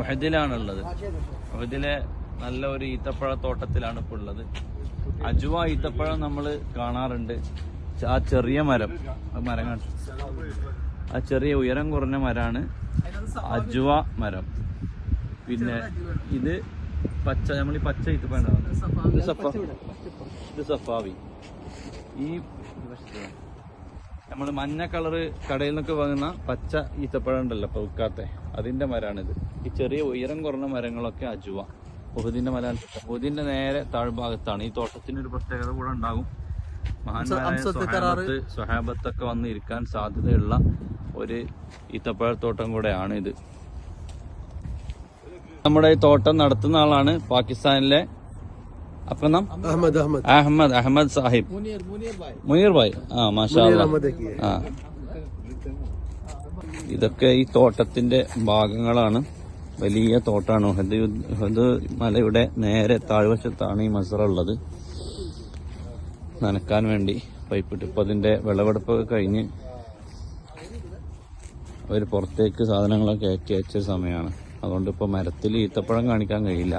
ഉഹദിലാണുള്ളത്. ഉഹദിലെ നല്ല ഒരു ഈത്തപ്പഴ തോട്ടത്തിലാണ് ഇപ്പോൾ ഉള്ളത്. അജുവ ഈത്തപ്പഴം നമ്മൾ കാണാറുണ്ട്. ആ ചെറിയ മരം. മരം. ആ ചെറിയ ഉയരം കുറഞ്ഞ മരമാണ് അജുവ മരം. പിന്നെ ഇത് പച്ച നമ്മൾ ഈ പച്ച ഈത്തപ്പഴം ഇത് സഫാവി. ഈ നമ്മൾ മഞ്ഞ കളറ് കടയിൽ നിന്നൊക്കെ വാങ്ങുന്ന പച്ച ഈത്തപ്പഴം ഉണ്ടല്ലോ പൗക്കാത്ത അതിന്റെ മരാണിത്. ഈ ചെറിയ ഉയരം കുറഞ്ഞ മരങ്ങളൊക്കെ അജുവ ഉഹുദിന്റെ മരാണ് ഉഹുദിന്റെ നേരെ താഴ്ഭാഗത്താണ്. ഈ തോട്ടത്തിന് ഒരു പ്രത്യേകത കൂടെ ഉണ്ടാകും. മഹാനായ സ്വഹാബത്തൊക്കെ വന്ന് ഇരിക്കാൻ സാധ്യതയുള്ള ഒരു ഈത്തപ്പഴത്തോട്ടം കൂടെയാണ് ഇത് നമ്മുടെ ഈ തോട്ടം നടത്തുന്ന ആളാണ് പാകിസ്ഥാനിലെ আপনার নাম അഹമ്മദ് അഹമ്മദ് അഹമ്മദ് സാഹിബ് മുനീർ ഭായ് ആ മാഷാ ആ. ഇതൊക്കെ ഈ തോട്ടത്തിന്റെ ഭാഗങ്ങളാണ്. വലിയ തോട്ടാണ്. ഹദ് മലയുടെ നേരെ താഴ്വശത്താണ് ഈ മസറ ഉള്ളത്. നനക്കാൻ വേണ്ടി പൈപ്പിട്ട് ഇപ്പൊ അതിന്റെ വിളവെടുപ്പൊക്കെ കഴിഞ്ഞ് അവർ പുറത്തേക്ക് സാധനങ്ങളൊക്കെ കയറ്റി അയച്ച സമയമാണ്. അതുകൊണ്ട് ഇപ്പൊ മരത്തിൽ ഈത്തപ്പഴം കാണിക്കാൻ കഴിയില്ല.